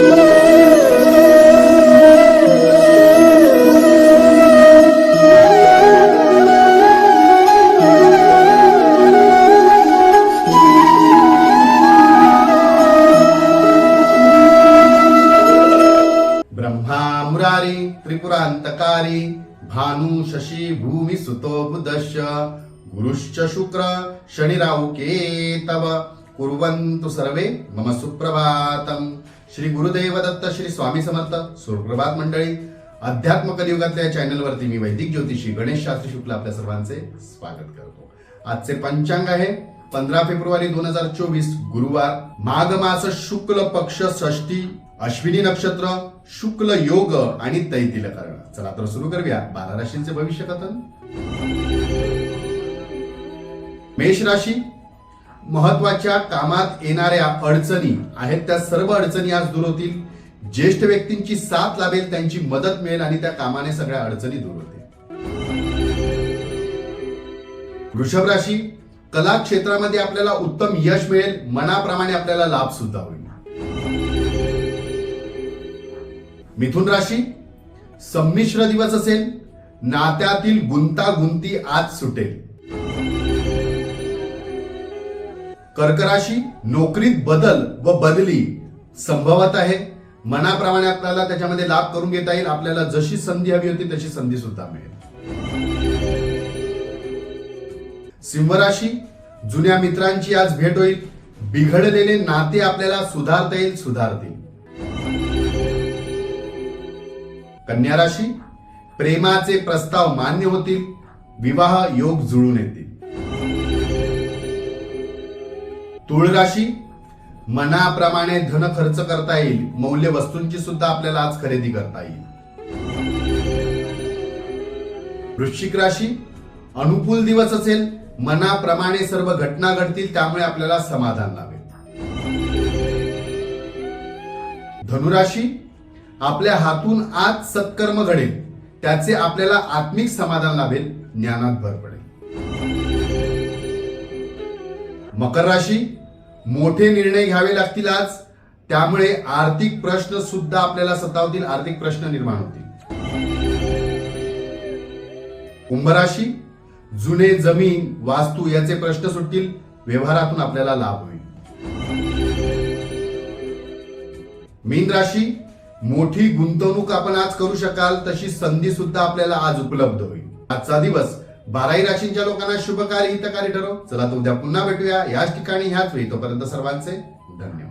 ब्रह्मा मुरारी त्रिपुरांतकारी भानु शशी भूमी सुतो बुधश्च गुरुश्च शुक्र शनिराहु केतव कुर्वन्तु सर्वे मम सुप्रभातम श्री गुरुदेव दत्त श्री स्वामी समर्थ सुप्रभात मंडळी। अध्यात्म कलियुगातल्या या चॅनलवरती मी वैदिक ज्योतिषी गणेश शास्त्री शुक्ल आपल्या सर्वांचे स्वागत करतो. आजचे पंचांग आहे पंधरा फेब्रुवारी दोन हजार चोवीस गुरुवार माघ मास शुक्ल पक्ष षष्टी अश्विनी नक्षत्र शुक्ल योग आणि तैतिल करण. चला तर सुरू करूया बारा राशींचे भविष्य कथन. मेष राशी महत्त्वाच्या कामात येणाऱ्या अडचणी आहेत. त्या सर्व अडचणी आज दूर होतील. ज्येष्ठ व्यक्तींची साथ लाभेल त्यांची मदत मिळेल आणि त्या कामाने सगळ्या अडचणी दूर होतील. वृषभ राशी कला क्षेत्रामध्ये आपल्याला उत्तम यश मिळेल. मनाप्रमाणे आपल्याला लाभ सुद्धा होईल. मिथुन राशी संमिश्र दिवस असेल. नात्यातील गुंतागुंती आज सुटेल. कर्कराशी नोकरीत बदल व बदली संभवत आहे. मनाप्रमाणे आपल्याला त्याच्यामध्ये लाभ करून घेता येईल. आपल्याला जशी संधी हवी होती तशी संधी सुद्धा मिळेल. सिंहराशी जुन्या मित्रांची आज भेट होईल. बिघडलेले नाते आपल्याला सुधारता येईल सुधारतील. कन्या राशी प्रेमाचे प्रस्ताव मान्य होतील. विवाह योग जुळून येतील. तुळ राशी मनाप्रमाणे धन खर्च करता येईल. मौल्य वस्तूंची सुद्धा आपल्याला आज खरेदी करता येईल. वृश्चिक राशी अनुकूल दिवस असेल मनाप्रमाणे सर्व घटना घडतील त्यामुळे आपल्याला समाधान लाभेल. धनुराशी आपल्या हातून आज सत्कर्म घडेल त्याचे आपल्याला आत्मिक समाधान लाभेल ज्ञानात भर पडेल. मकर राशी मोठे निर्णय घ्यावे लागतील आज. त्यामुळे आर्थिक प्रश्न सुद्धा आपल्याला सतावतील आर्थिक प्रश्न निर्माण होतील. कुंभराशी जुने जमीन वास्तू याचे प्रश्न सुटतील व्यवहारातून आपल्याला लाभ होईल. मीन राशी मोठी गुंतवणूक आपण आज करू शकाल तशी संधी सुद्धा आपल्याला आज उपलब्ध होईल. आजचा दिवस बाराही राशींच्या लोकांना शुभकारी हितकारी ठरो चला तर उद्या पुन्हा भेटूया. याच ठिकाणी ह्याच वेळी. तोपर्यंत सर्वांचे धन्यवाद.